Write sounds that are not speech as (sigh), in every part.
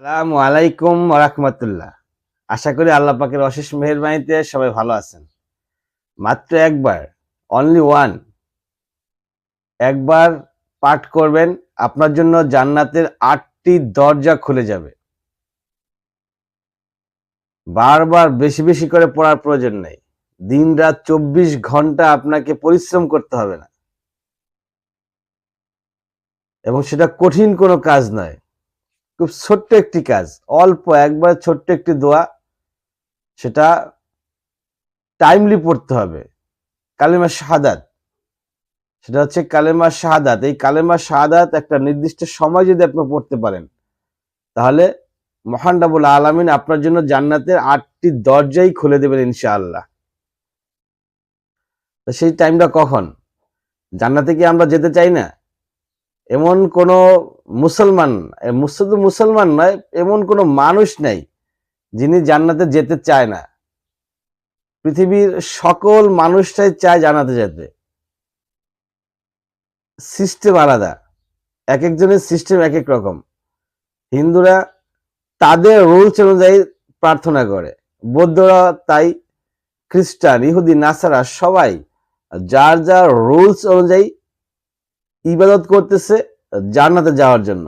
আসসালামু আলাইকুম রাহমাতুল্লাহ। আশা করি আল্লাহ পাকের অশেষ মেহেরবানিতে সবাই ভালো আছেন। মাত্র একবার অনলি ওয়ান একবার পাঠ করবেন, আপনার জন্য জান্নাতের আটটি দরজা খুলে যাবে। বারবার বেশি বেশি করে পড়ার প্রয়োজন নেই। দিন রাত চব্বিশ ঘণ্টা আপনাকে পরিশ্রম করতে হবে না। এবং সেটা কঠিন কোনো কাজ নয়। খুব ছোট্ট একটি কাজ, অল্প একবার ছোট্ট একটি দোয়া, সেটা টাইমলি পড়তে হবে। কালেমা শাহাদাত, সেটা হচ্ছে কালেমা শাহাদাত। এই কালেমা শাহাদাত একটা নির্দিষ্ট সময় যদি আপনি পড়তে পারেন, তাহলে মহান রাবুল আলমিন আপনার জন্য জান্নাতের আটটি দরজাই খুলে দেবেন ইনশাআল্লাহ। তো সেই টাইমটা কখন? জান্নাতে কি আমরা যেতে চাই না? এমন কোন মুসলমান শুধু মুসলমান নয়, এমন কোনো মানুষ নেই যিনি জান্নাতে যেতে চায় না। পৃথিবীর সকল মানুষটাই চায় জানাতে যেতে। সিস্টেম আলাদা। এক একজনের সিস্টেম এক এক রকম। হিন্দুরা তাদের রুলস অনুযায়ী প্রার্থনা করে। বৌদ্ধরা তাই, খ্রিস্টান, ইহুদি, নাসারা সবাই যার যার রুলস অনুযায়ী ইবাদত করতেছে জান্নাতে যাওয়ার জন্য।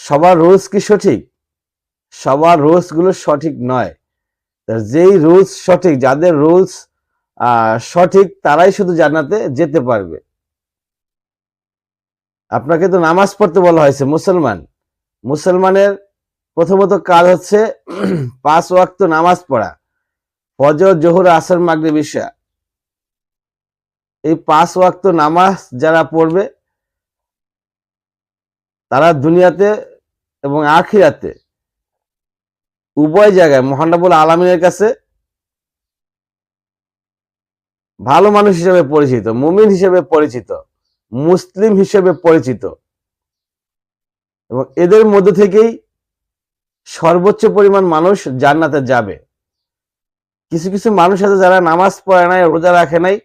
সবার রুলস কি সঠিক? সবার রুলসগুলো সঠিক নয়। যেই রুলস সঠিক, যাদের রুলস সঠিক, তারাই শুধু জান্নাতে যেতে পারবে। আপনাকে তো নামাজ পড়তে বলা হয়েছে, মুসলমান। মুসলমানের প্রথমত কাজ হচ্ছে (clears throat) পাঁচ ওয়াক্ত নামাজ পড়া। ফজর, জোহর, আসর মাগরে বিষা এই পাঁচ ওয়াক্ত নামাজ যারা পড়বে, তারা দুনিয়াতে এবং আখিরাতে উভয় জায়গায় মহানবুল আলমিনের কাছে ভালো মানুষ হিসেবে পরিচিত, মুমিন হিসেবে পরিচিত, মুসলিম হিসেবে পরিচিত এবং এদের মধ্যে থেকেই সর্বোচ্চ পরিমাণ মানুষ জান্নাতে যাবে। কিছু কিছু মানুষ আছে যারা নামাজ পড়ে নাই, রোজা রাখে নাই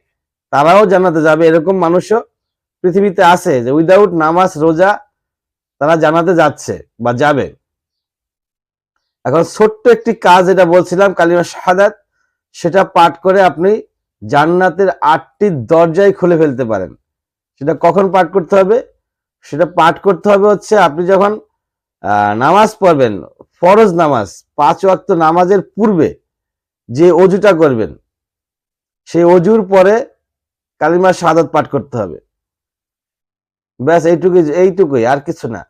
তারাও জানাতে যাবে। এরকম মানুষও পৃথিবীতে আছে যে উইদাউট নামাজ, রোজা তারা জানাতে যাচ্ছে বা যাবে। এখন ছোট্ট একটি কাজ যেটা বলছিলাম, কালিমা শাহাদাত, সেটা পাঠ করে আপনি জান্নাতের আটটি দরজায় খুলে ফেলতে পারেন। সেটা কখন পাঠ করতে হবে? সেটা পাঠ করতে হবে হচ্ছে আপনি যখন নামাজ পড়বেন, ফরজ নামাজ, পাঁচ ওয়াক্ত নামাজের পূর্বে যে অজুটা করবেন, সেই অজুর পরে কালিমা শাহাদত পাঠ করতে হবে। ব্যাস, এইটুকুই এইটুকুই, আর কিছু না।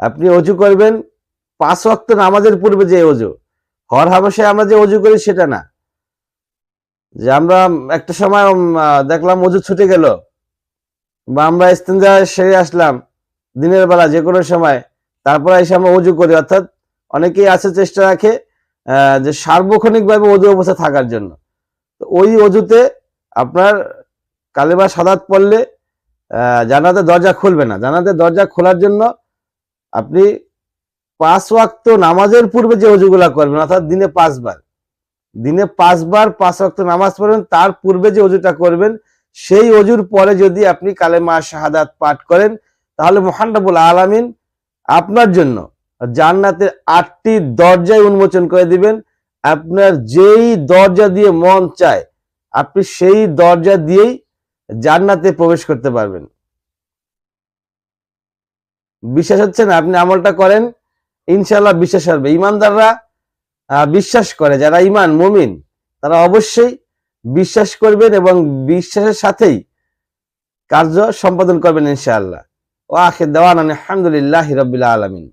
আপনি অজু করবেন, পাঁচ ওয়াক্ত নামাজের পূর্বে যে অজু হর হামেশায় আমরা যে অজু করি সেটা না। যে আমরা একটা সময় দেখলাম অজু ছুটে গেল, বা আমরা ইস্তেঞ্জা সেরে আসলাম, দিনের বেলা যে কোনো সময়, তারপরে এসে আমরা অজু করি। অর্থাৎ অনেকেই আছে চেষ্টা রাখে যে সার্বক্ষণিকভাবে অজু অবস্থা থাকার জন্য। ওই অজুতে আপনার কালেমা সাদাত পড়লে জানাতে দরজা খুলবে না। জানাতে দরজা খোলার জন্য আপনি পাঁচ ওয়াক্ত নামাজের পূর্বে যে অজুগুলা করবেন, অর্থাৎ দিনে পাঁচবার দিনে পাঁচবার পাঁচ ওয়াক্ত নামাজ পড়বেন, তার পূর্বে যে অজুটা করবেন, সেই অজুর পরে যদি আপনি কালেমা শাহাদাত পাঠ করেন, তাহলে মোহান্নবুল আলামিন আপনার জন্য জান্নাতের আটটি দরজায় উন্মোচন করে দিবেন। আপনার যেই দরজা দিয়ে মন চায়, আপনি সেই দরজা দিয়েই জান্নাতে প্রবেশ করতে পারবেন। বিশ্বাস হচ্ছে না? আপনি আমলটা করেন ইনশাল্লাহ বিশ্বাস আসবে। ইমানদাররা বিশ্বাস করে, যারা ইমান মমিন, তারা অবশ্যই বিশ্বাস করবেন এবং বিশ্বাসের সাথেই কার্য সম্পাদন করবেন ইনশাআল্লাহ। ও আখের দেওয়ান আলহামদুলিল্লাহ রবিল্লা আলমিন।